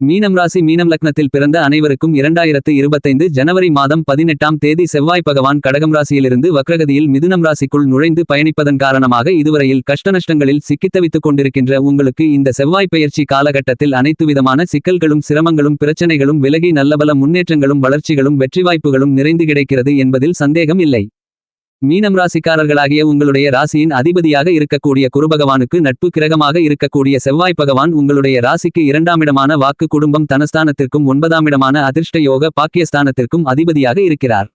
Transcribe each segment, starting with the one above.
மீனம் ராசி மீனம் லக்னத்தில் பிறந்த அனைவருக்கும் இரண்டாயிரத்து இருபத்தைந்து ஜனவரி மாதம் பதினெட்டாம் தேதி செவ்வாய் பகவான் கடகம் ராசியிலிருந்து வக்ரகதியில் மிதுனம் ராசிக்குள் நுழைந்து பயணிப்பதன் காரணமாக இதுவரையில் கஷ்டநஷ்டங்களில் சிக்கித்தவித்துக் கொண்டிருக்கின்ற உங்களுக்கு இந்த செவ்வாய் பெயர்ச்சி காலகட்டத்தில் அனைத்து விதமான சிக்கல்களும் சிரமங்களும் பிரச்சனைகளும் விலகி நல்லபல முன்னேற்றங்களும் வளர்ச்சிகளும் வெற்றி வாய்ப்புகளும் நிறைந்து கிடைக்கிறது என்பதில் சந்தேகம் இல்லை. மீனம் ராசிக்காரர்களாகிய உங்களுடைய ராசியின் அதிபதியாக இருக்கக்கூடிய குருபகவானுக்கு நட்பு கிரகமாக இருக்கக்கூடிய செவ்வாய் பகவான் உங்களுடைய ராசிக்கு இரண்டாமிடமான வாக்கு குடும்பம் தனஸ்தானத்திற்கும் ஒன்பதாமிடமான அதிர்ஷ்ட யோக பாக்கியஸ்தானத்திற்கும் அதிபதியாக இருக்கிறார்.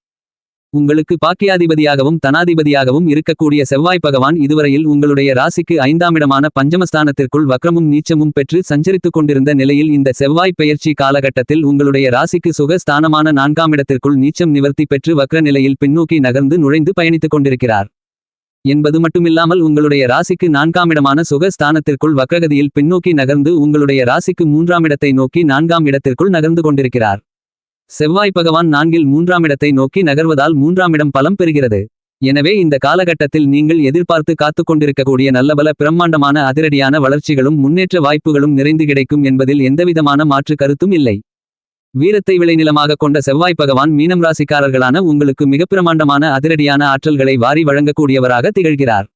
உங்களுக்கு பாக்கியாதிபதியாகவும் தனாதிபதியாகவும் இருக்கக்கூடிய செவ்வாய் பகவான் இதுவரையில் உங்களுடைய ராசிக்கு ஐந்தாமிடமான பஞ்சமஸ்தானத்திற்குள் வக்ரமும் நீச்சமும் பெற்று சஞ்சரித்துக் கொண்டிருந்த நிலையில் இந்த செவ்வாய் பெயர்ச்சி காலகட்டத்தில் உங்களுடைய ராசிக்கு சுக ஸ்தானமான நான்காம் இடத்திற்குள் நீச்சம் நிவர்த்தி பெற்று வக்ர நிலையில் பின்னோக்கி நகர்ந்து நுழைந்து பயணித்துக் கொண்டிருக்கிறார். என்பது மட்டுமில்லாமல் உங்களுடைய ராசிக்கு நான்காம் இடமான சுக ஸ்தானத்திற்குள் வக்ரகதியில் பின்னோக்கி நகர்ந்து உங்களுடைய ராசிக்கு மூன்றாம் இடத்தை நோக்கி நான்காம் இடத்திற்குள் நகர்ந்து கொண்டிருக்கிறார். செவ்வாய் பகவான் நான்கில் மூன்றாம் இடத்தை நோக்கி நகர்வதால் மூன்றாம் இடம் பலம் பெறுகிறது. எனவே இந்த காலகட்டத்தில் நீங்கள் எதிர்பார்த்து காத்துக் கொண்டிருக்கக்கூடிய நல்லபல பிரம்மாண்டமான அதிரடியான வளர்ச்சிகளும் முன்னேற்ற வாய்ப்புகளும் நிறைந்து கிடைக்கும் என்பதில் எந்தவிதமான மாற்று கருத்தும் இல்லை. வீரத்தை விளைநிலமாக கொண்ட செவ்வாய் பகவான் மீனம் ராசிக்காரர்களான உங்களுக்கு மிக பிரமாண்டமான அதிரடியான ஆற்றல்களை வாரி வழங்கக்கூடியவராக திகழ்கிறார்.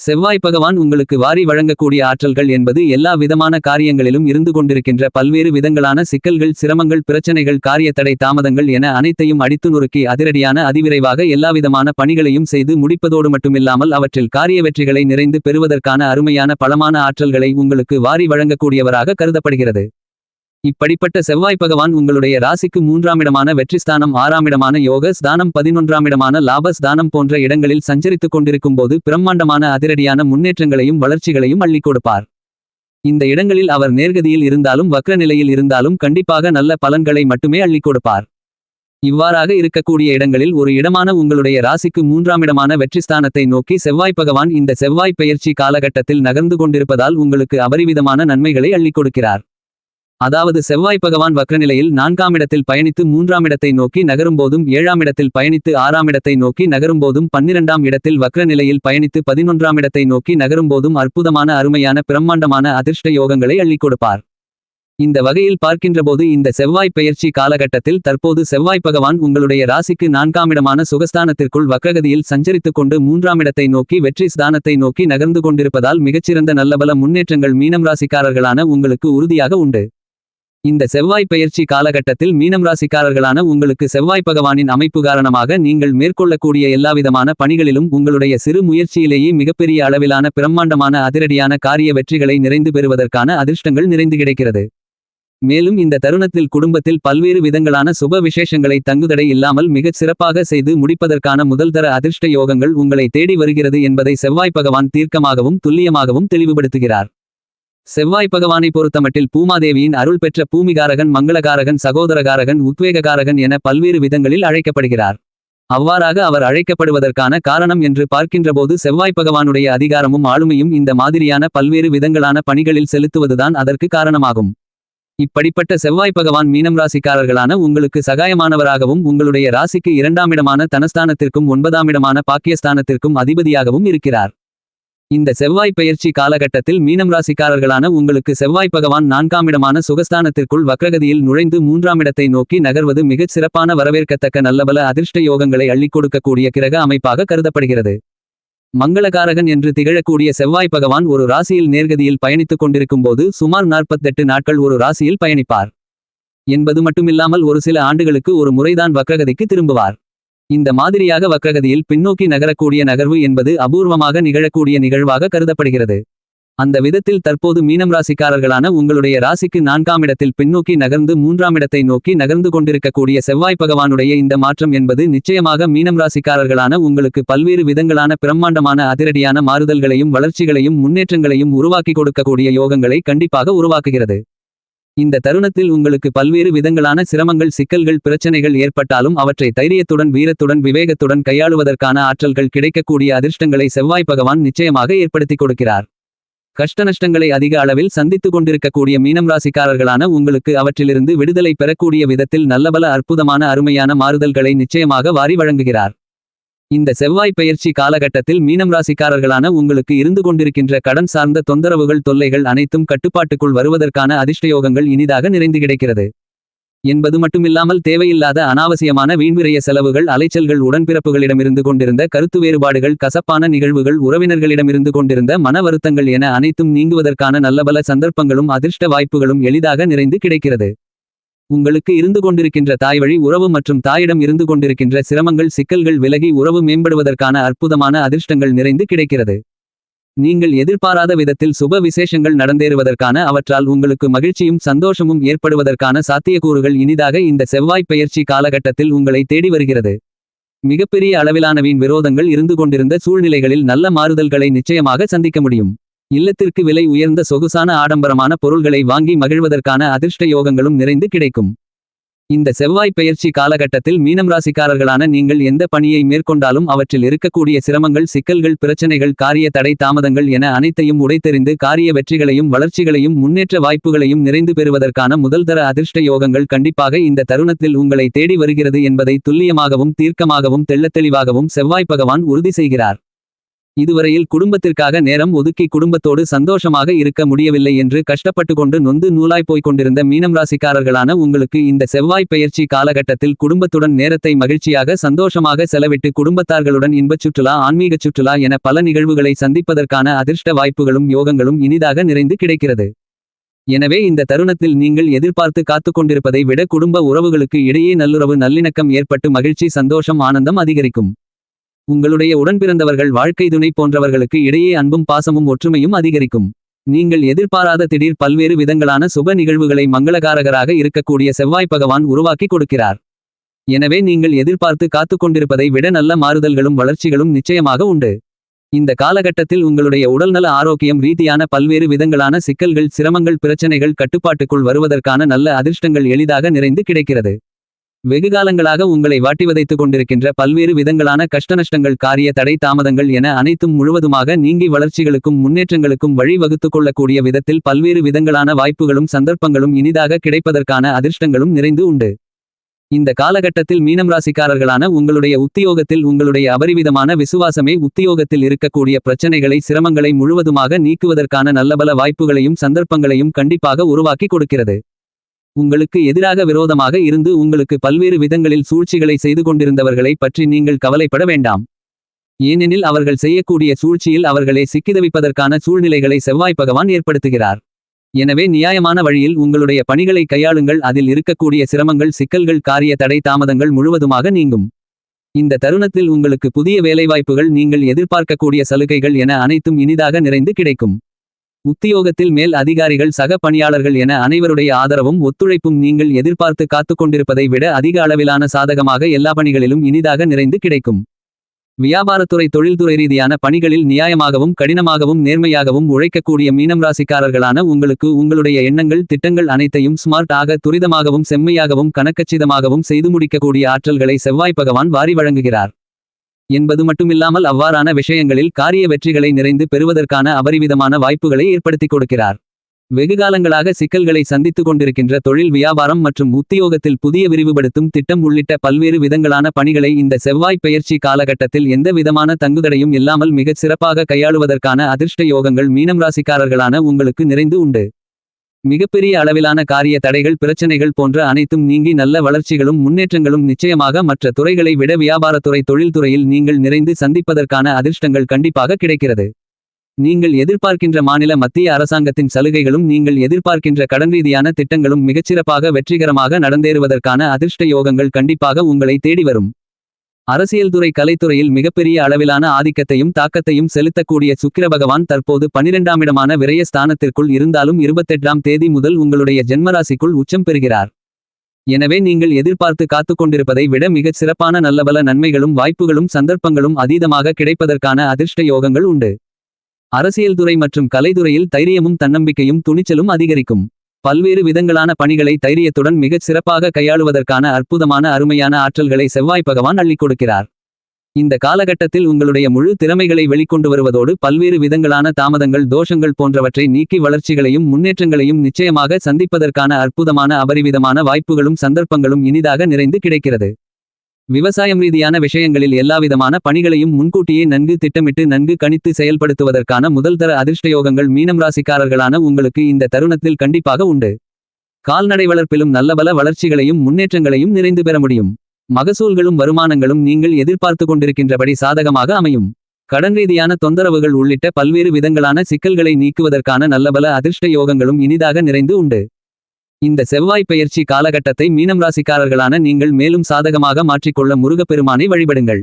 செவ்வாய் பகவான் உங்களுக்கு வாரி வழங்கக்கூடிய ஆற்றல்கள் என்பது எல்லா விதமான காரியங்களிலும் இருந்து கொண்டிருக்கின்ற பல்வேறு விதங்களான சிக்கல்கள் சிரமங்கள் பிரச்சனைகள் காரிய தடை தாமதங்கள் என அனைத்தையும் அடித்து நொறுக்கி அதிரடியான அதிவிரைவாக எல்லாவிதமான பணிகளையும் செய்து முடிப்பதோடு மட்டுமில்லாமல் அவற்றில் காரிய வெற்றிகளை நிறைந்து பெறுவதற்கான அருமையான பலமான ஆற்றல்களை உங்களுக்கு வாரி வழங்கக்கூடியவராக கருதப்படுகிறது. இப்படிப்பட்ட செவ்வாய் பகவான் உங்களுடைய ராசிக்கு மூன்றாமிடமான வெற்றிஸ்தானம் ஆறாமிடமான யோக ஸ்தானம் பதினொன்றாமிடமான லாப ஸ்தானம் போன்ற இடங்களில் சஞ்சரித்துக் கொண்டிருக்கும் போது பிரம்மாண்டமான அதிரடியான முன்னேற்றங்களையும் வளர்ச்சிகளையும் அள்ளிக் கொடுப்பார். இந்த இடங்களில் அவர் நேர்கதியில் இருந்தாலும் வக்ர நிலையில் இருந்தாலும் கண்டிப்பாக நல்ல பலன்களை மட்டுமே அள்ளிக் கொடுப்பார். இவ்வாறாக இருக்கக்கூடிய இடங்களில் ஒரு இடமான உங்களுடைய ராசிக்கு மூன்றாமிடமான வெற்றிஸ்தானத்தை நோக்கி செவ்வாய் பகவான் இந்த செவ்வாய் பெயர்ச்சி காலகட்டத்தில் நகர்ந்து கொண்டிருப்பதால் உங்களுக்கு அபரிவிதமான நன்மைகளை அள்ளிக் கொடுக்கிறார். அதாவது செவ்வாய் பகவான் வக்ரநிலையில் நான்காம் இடத்தில் பயணித்து மூன்றாம் இடத்தை நோக்கி நகரும்போதும் ஏழாம் இடத்தில் பயணித்து ஆறாம் இடத்தை நோக்கி நகரும்போதும் பன்னிரண்டாம் இடத்தில் வக்ரநிலையில் பயணித்து பதினொன்றாம் இடத்தை நோக்கி நகரும்போதும் அற்புதமான அருமையான பிரம்மாண்டமான அதிர்ஷ்ட யோகங்களை அள்ளிக் கொடுப்பார். இந்த வகையில் பார்க்கின்றபோது இந்த செவ்வாய் பெயர்ச்சி காலகட்டத்தில் தற்போது செவ்வாய் பகவான் உங்களுடைய ராசிக்கு நான்காம் இடமான சுகஸ்தானத்திற்குள் வக்ரகதியில் சஞ்சரித்துக் கொண்டு மூன்றாம் இடத்தை நோக்கி வெற்றி ஸ்தானத்தை நோக்கி நகர்ந்து கொண்டிருப்பதால் மிகச்சிறந்த நல்லபல முன்னேற்றங்கள் மீனம் ராசிக்காரர்களான உங்களுக்கு உறுதியாக உண்டு. இந்த செவ்வாய் பெயர்ச்சி காலகட்டத்தில் மீனம் ராசிக்காரர்களான உங்களுக்கு செவ்வாய் பகவானின் அமைப்பு காரணமாக நீங்கள் மேற்கொள்ளக்கூடிய எல்லாவிதமான பணிகளிலும் உங்களுடைய சிறு முயற்சியிலேயே மிகப்பெரிய அளவிலான பிரம்மாண்டமான அதிரடியான காரிய வெற்றிகளை நிறைந்து பெறுவதற்கான அதிர்ஷ்டங்கள் நிறைந்து கிடைக்கிறது. மேலும் இந்த தருணத்தில் குடும்பத்தில் பல்வேறு விதங்களான சுப விசேஷங்களை தங்குதடை இல்லாமல் மிகச் சிறப்பாக செய்து முடிப்பதற்கான முதல்தர அதிர்ஷ்ட யோகங்கள் உங்களை தேடி வருகிறது என்பதை செவ்வாய் பகவான் தீர்க்கமாகவும் துல்லியமாகவும் தெளிவுபடுத்துகிறார். செவ்வாய் பகவானை பொறுத்தமட்டில் பூமாதேவியின் அருள் பெற்ற பூமிகாரகன் மங்களகாரகன் சகோதரகாரகன் உத்வேககாரகன் என பல்வேறு விதங்களில் அழைக்கப்படுகிறார். அவ்வாறாக அவர் அழைக்கப்படுவதற்கான காரணம் என்று பார்க்கின்றபோது செவ்வாய் பகவானுடைய அதிகாரமும் ஆளுமையும் இந்த மாதிரியான பல்வேறு விதங்களான பணிகளில் செலுத்துவதுதான் அதற்கு காரணமாகும். இப்படிப்பட்ட செவ்வாய் பகவான் மீனம் ராசிக்காரர்களான உங்களுக்கு சகாயமானவராகவும் உங்களுடைய ராசிக்கு இரண்டாமிடமான தனஸ்தானத்திற்கும் ஒன்பதாம் இடமான பாக்கியஸ்தானத்திற்கும் அதிபதியாகவும் இருக்கிறார். இந்த செவ்வாய் பயிற்சி காலகட்டத்தில் மீனம் ராசிக்காரர்களான உங்களுக்கு செவ்வாய் பகவான் நான்காமிடமான சுகஸ்தானத்திற்குள் வக்ரகதியில் நுழைந்து மூன்றாம் இடத்தை நோக்கி நகர்வது மிகச் சிறப்பான வரவேற்கத்தக்க நல்லபல அதிர்ஷ்ட யோகங்களை அள்ளிக் கொடுக்கக்கூடிய கிரக அமைப்பாக கருதப்படுகிறது. மங்களகாரகன் என்று திகழக்கூடிய செவ்வாய் பகவான் ஒரு ராசியில் நேர்கதியில் பயணித்துக் கொண்டிருக்கும் போது சுமார் நாற்பத்தெட்டு நாட்கள் ஒரு ராசியில் பயணிப்பார். என்பது மட்டுமில்லாமல் ஒரு சில ஆண்டுகளுக்கு ஒரு முறைதான் வக்ரகதிக்கு திரும்புவார். இந்த மாதிரியாக வக்ரகதியில் பின்னோக்கி நகரக்கூடிய நகர்வு என்பது அபூர்வமாக நிகழக்கூடிய நிகழ்வாக கருதப்படுகிறது. அந்த விதத்தில் தற்போது மீனம் ராசிக்காரர்களான உங்களுடைய ராசிக்கு நான்காம் இடத்தில் பின்னோக்கி நகர்ந்து மூன்றாம் இடத்தை நோக்கி நகர்ந்து கொண்டிருக்கக்கூடிய செவ்வாய் பகவானுடைய இந்த மாற்றம் என்பது நிச்சயமாக மீனம் ராசிக்காரர்களான உங்களுக்கு பல்வேறு விதங்களான பிரம்மாண்டமான அதிரடியான மாறுதல்களையும் வளர்ச்சிகளையும் முன்னேற்றங்களையும் உருவாக்கி கொடுக்கக்கூடிய யோகங்களை கண்டிப்பாக உருவாக்குகிறது. இந்த தருணத்தில் உங்களுக்கு பல்வேறு விதங்களான சிரமங்கள் சிக்கல்கள் பிரச்சனைகள் ஏற்பட்டாலும் அவற்றை தைரியத்துடன் வீரத்துடன் விவேகத்துடன் கையாளுவதற்கான ஆற்றல்கள் கிடைக்கக்கூடிய அதிர்ஷ்டங்களை செவ்வாய் பகவான் நிச்சயமாக ஏற்படுத்திக் கொடுக்கிறார். கஷ்டநஷ்டங்களை அதிக அளவில் சந்தித்துக் கொண்டிருக்கக்கூடிய மீனம் ராசிக்காரர்களான உங்களுக்கு அவற்றிலிருந்து விடுதலை பெறக்கூடிய விதத்தில் நல்லபல அற்புதமான அருமையான மாறுதல்களை நிச்சயமாக வாரி வழங்குகிறார். இந்த செவ்வாய் பயிற்சி காலகட்டத்தில் மீனம் ராசிக்காரர்களான உங்களுக்கு இருந்து கொண்டிருக்கின்ற கடன் சார்ந்த தொந்தரவுகள் தொல்லைகள் அனைத்தும் கட்டுப்பாட்டுக்குள் வருவதற்கான அதிர்ஷ்டயோகங்கள் இனிதாக நிறைந்து கிடைக்கிறது. என்பது மட்டுமில்லாமல் தேவையில்லாத அனாவசியமான வீண்விரைய செலவுகள் அலைச்சல்கள் உடன்பிறப்புகளிடமிருந்து கொண்டிருந்த கருத்து வேறுபாடுகள் கசப்பான நிகழ்வுகள் உறவினர்களிடமிருந்து கொண்டிருந்த மன வருத்தங்கள் என அனைத்தும் நீங்குவதற்கான நல்லபல சந்தர்ப்பங்களும் அதிர்ஷ்ட வாய்ப்புகளும் எளிதாக நிறைந்து கிடைக்கிறது. உங்களுக்கு இருந்து கொண்டிருக்கின்ற தாய் வழி உறவு மற்றும் தாயிடம் இருந்து கொண்டிருக்கின்ற சிரமங்கள் சிக்கல்கள் விலகி உறவு மேம்படுவதற்கான அற்புதமான அதிர்ஷ்டங்கள் நிறைந்து கிடைக்கிறது. நீங்கள் எதிர்பாராத விதத்தில் சுப விசேஷங்கள் நடந்தேறுவதற்கான அவற்றால் உங்களுக்கு மகிழ்ச்சியும் சந்தோஷமும் ஏற்படுவதற்கான சாத்தியக்கூறுகள் இனிதாக இந்த செவ்வாய் பயிற்சி காலகட்டத்தில் உங்களை தேடி வருகிறது. மிகப்பெரிய அளவிலான வீண் விரோதங்கள் இருந்து கொண்டிருந்த சூழ்நிலைகளில் நல்ல மாறுதல்களை நிச்சயமாக சந்திக்க முடியும். இல்லத்திற்கு விலை உயர்ந்த சொகுசான ஆடம்பரமான பொருள்களை வாங்கி மகிழ்வதற்கான அதிர்ஷ்ட யோகங்களும் நிறைந்து கிடைக்கும். இந்த செவ்வாய் பெயர்ச்சி காலகட்டத்தில் மீனம் ராசிக்காரர்களான நீங்கள் எந்த பணியை மேற்கொண்டாலும் அவற்றில் இருக்கக்கூடிய சிரமங்கள் சிக்கல்கள் பிரச்சனைகள் காரிய தடை தாமதங்கள் என அனைத்தையும் உடைத்தெறிந்து காரிய வெற்றிகளையும் வளர்ச்சிகளையும் முன்னேற்ற வாய்ப்புகளையும் நிறைந்து பெறுவதற்கான முதல்தர அதிர்ஷ்ட யோகங்கள் கண்டிப்பாக இந்த தருணத்தில் உங்களை தேடி வருகிறது என்பதை துல்லியமாகவும் தீர்க்கமாகவும் தெள்ளத்தெளிவாகவும் செவ்வாய் பகவான் உறுதி செய்கிறார். இதுவரையில் குடும்பத்திற்காக நேரம் ஒதுக்கி குடும்பத்தோடு சந்தோஷமாக இருக்க முடியவில்லை என்று கஷ்டப்பட்டு கொண்டு நொந்து நூலாய் போய்க் கொண்டிருந்த மீனம் ராசிக்காரர்களான உங்களுக்கு இந்த செவ்வாய் பெயர்ச்சி காலகட்டத்தில் குடும்பத்துடன் நேரத்தை மகிழ்ச்சியாக சந்தோஷமாக செலவிட்டு குடும்பத்தார்களுடன் இன்பச் சுற்றுலா ஆன்மீகச் சுற்றுலா என பல நிகழ்வுகளை சந்திப்பதற்கான அதிர்ஷ்ட வாய்ப்புகளும் யோகங்களும் இனிதாக நிறைந்து கிடைக்கிறது. எனவே இந்த தருணத்தில் நீங்கள் எதிர்பார்த்து காத்துக் கொண்டிருப்பதை விட குடும்ப உறவுகளுக்கு இடையே நல்லுறவு நல்லிணக்கம் ஏற்பட்டு மகிழ்ச்சி சந்தோஷம் ஆனந்தம் அதிகரிக்கும். உங்களுடைய உடன்பிறந்தவர்கள் வாழ்க்கை துணை போன்றவர்களுக்கு இடையே அன்பும் பாசமும் ஒற்றுமையும் அதிகரிக்கும். நீங்கள் எதிர்பாராத திடீர் பல்வேறு விதங்களான சுப நிகழ்வுகளை மங்களகாரகராக இருக்கக்கூடிய செவ்வாய் பகவான் உருவாக்கி கொடுக்கிறார். எனவே நீங்கள் எதிர்பார்த்து காத்துக் கொண்டிருப்பதை விட நல்ல மாறுதல்களும் வளர்ச்சிகளும் நிச்சயமாக உண்டு. இந்த காலகட்டத்தில் உங்களுடைய உடல்நல ஆரோக்கியம் ரீதியான பல்வேறு விதங்களான சிக்கல்கள் சிரமங்கள் பிரச்சனைகள் கட்டுப்பாட்டுக்குள் வருவதற்கான நல்ல அதிர்ஷ்டங்கள் எளிதாக நிறைந்து கிடைக்கிறது. வெகுகாலங்களாக உங்களை வாட்டி வதைத்துக் கொண்டிருக்கின்ற பல்வேறு விதங்களான கஷ்டநஷ்டங்கள் காரிய தடை தாமதங்கள் என அனைத்தும் முழுவதுமாக நீங்கி வளர்ச்சிகளுக்கும் முன்னேற்றங்களுக்கும் வழி வகுத்துக் கொள்ளக்கூடிய விதத்தில் பல்வேறு விதங்களான வாய்ப்புகளும் சந்தர்ப்பங்களும் இனிதாக கிடைப்பதற்கான அதிர்ஷ்டங்களும் நிறைந்து உண்டு. இந்த காலகட்டத்தில் மீனம் ராசிக்காரர்களான உங்களுடைய உத்தியோகத்தில் உங்களுடைய அபரிவிதமான விசுவாசமே உத்தியோகத்தில் இருக்கக்கூடிய பிரச்சனைகளை சிரமங்களை முழுவதுமாக நீக்குவதற்கான நல்லபல வாய்ப்புகளையும் சந்தர்ப்பங்களையும் கண்டிப்பாக உருவாக்கி கொடுக்கிறது. உங்களுக்கு எதிராக விரோதமாக இருந்து உங்களுக்கு பல்வேறு விதங்களில் சூழ்ச்சிகளை செய்து கொண்டிருந்தவர்களை பற்றி நீங்கள் கவலைப்பட வேண்டாம். ஏனெனில் அவர்கள் செய்யக்கூடிய சூழ்ச்சியில் அவர்களை சிக்கிதவிப்பதற்கான சூழ்நிலைகளை செவ்வாய் பகவான் ஏற்படுத்துகிறார். எனவே நியாயமான வழியில் உங்களுடைய பணிகளை கையாளுங்கள் அதில் இருக்கக்கூடிய சிரமங்கள் சிக்கல்கள் காரிய தடை தாமதங்கள் முழுவதுமாக நீங்கும். இந்த தருணத்தில் உங்களுக்கு புதிய வேலைவாய்ப்புகள் நீங்கள் எதிர்பார்க்கக்கூடிய சலுகைகள் என அனைத்தும் இனிதாக நிறைந்து கிடைக்கும். உத்தியோகத்தில் மேல் அதிகாரிகள் சக பணியாளர்கள் என அனைவருடைய ஆதரவும் ஒத்துழைப்பும் நீங்கள் எதிர்பார்த்து காத்துக்கொண்டிருப்பதை விட அதிக அளவிலான சாதகமாக எல்லா பணிகளிலும் இனிதாக நிறைந்து கிடைக்கும். வியாபாரத்துறை தொழில்துறை ரீதியான பணிகளில் நியாயமாகவும் கடினமாகவும் நேர்மையாகவும் உழைக்கக்கூடிய மீனம் ராசிக்காரர்களான உங்களுக்கு உங்களுடைய எண்ணங்கள் திட்டங்கள் அனைத்தையும் ஸ்மார்ட் ஆக துரிதமாகவும் செம்மையாகவும் கணக்கச்சிதமாகவும் செய்து முடிக்கக்கூடிய ஆற்றல்களை செவ்வாய் பகவான் வாரி வழங்குகிறார். என்பது மட்டுமில்லாமல் அவ்வாறான விஷயங்களில் காரிய வெற்றிகளை நிறைந்து பெறுவதற்கான அபரிவிதமான வாய்ப்புகளை ஏற்படுத்திக் கொடுக்கிறார். வெகுகாலங்களாக சிக்கல்களை சந்தித்துக் கொண்டிருக்கின்ற தொழில் வியாபாரம் மற்றும் உத்தியோகத்தில் புதிய விரிவுபடுத்தும் திட்டம் உள்ளிட்ட பல்வேறு விதங்களான பணிகளை இந்த செவ்வாய் பெயர்ச்சி காலகட்டத்தில் எந்த விதமான தங்குதடையும் இல்லாமல் மிகச் சிறப்பாக கையாளுவதற்கான அதிர்ஷ்ட யோகங்கள் மீனம் ராசிக்காரர்களான உங்களுக்கு நிறைந்து உண்டு. மிகப்பெரிய அளவிலான காரிய தடைகள் பிரச்சனைகள் போன்ற அனைத்தும் நீங்கி நல்ல வளர்ச்சிகளும் முன்னேற்றங்களும் நிச்சயமாக மற்ற துறைகளை விட வியாபாரத்துறை தொழில்துறையில் நீங்கள் நிறைந்து சந்திப்பதற்கான அதிர்ஷ்டங்கள் கண்டிப்பாக கிடைக்கிறது. நீங்கள் எதிர்பார்க்கின்ற மாநில மத்திய அரசாங்கத்தின் சலுகைகளும் நீங்கள் எதிர்பார்க்கின்ற கடன் ரீதியான திட்டங்களும் மிகச்சிறப்பாக வெற்றிகரமாக நடந்தேறுவதற்கான அதிர்ஷ்ட யோகங்கள் கண்டிப்பாக உங்களை தேடி வரும். அரசியல் துறை கலைத்துறையில் மிகப்பெரிய அளவிலான ஆதிக்கத்தையும் தாக்கத்தையும் செலுத்தக்கூடிய சுக்கிர பகவான் தற்போது பனிரெண்டாம் இடமான விரய ஸ்தானத்திற்குள் இருந்தாலும் இருபத்தெட்டாம் தேதி முதல் உங்களுடைய ஜென்மராசிக்குள் உச்சம் பெறுகிறார். எனவே நீங்கள் எதிர்பார்த்து காத்துக் கொண்டிருப்பதை விட மிகச் சிறப்பான நல்லபல நன்மைகளும் வாய்ப்புகளும் சந்தர்ப்பங்களும் அதீதமாக கிடைப்பதற்கான அதிர்ஷ்ட யோகங்கள் உண்டு. அரசியல் துறை மற்றும் கலைத்துறையில் தைரியமும் தன்னம்பிக்கையும் துணிச்சலும் அதிகரிக்கும். பல்வேறு விதங்களான பணிகளை தைரியத்துடன் மிகச் சிறப்பாக கையாளுவதற்கான அற்புதமான அருமையான ஆற்றல்களை செவ்வாய் பகவான் அள்ளிக் கொடுக்கிறார். இந்த காலகட்டத்தில் உங்களுடைய முழு திறமைகளை வெளிக்கொண்டு வருவதோடு பல்வேறு விதங்களான தாமதங்கள் தோஷங்கள் போன்றவற்றை நீக்கி வளர்ச்சிகளையும் முன்னேற்றங்களையும் நிச்சயமாக சந்திப்பதற்கான அற்புதமான அபரிவிதமான வாய்ப்புகளும் சந்தர்ப்பங்களும் இனிதாக நிறைந்து கிடைக்கிறது. விவசாயம் ரீதியான விஷயங்களில் எல்லாவிதமான பணிகளையும் முன்கூட்டியே நன்கு திட்டமிட்டு நன்கு கணித்து செயல்படுத்துவதற்கான முதல்தர அதிர்ஷ்டயோகங்கள் மீனம் ராசிக்காரர்களான உங்களுக்கு இந்த தருணத்தில் கண்டிப்பாக உண்டு. கால்நடை வளர்ப்பிலும் நல்லபல வளர்ச்சிகளையும் முன்னேற்றங்களையும் நிறைந்து பெற முடியும். மகசூல்களும் வருமானங்களும் நீங்கள் எதிர்பார்த்து கொண்டிருக்கின்றபடி சாதகமாக அமையும். கடன் ரீதியான தொந்தரவுகள் உள்ளிட்ட பல்வேறு விதங்களான சிக்கல்களை நீக்குவதற்கான நல்லபல அதிர்ஷ்ட யோகங்களும் இனிதாக நிறைந்து உண்டு. இந்த செவ்வாய் பெயர்ச்சி காலகட்டத்தை மீனம் ராசிக்காரர்களான நீங்கள் மேலும் சாதகமாக மாற்றிக்கொள்ள முருகப்பெருமானை வழிபடுங்கள்.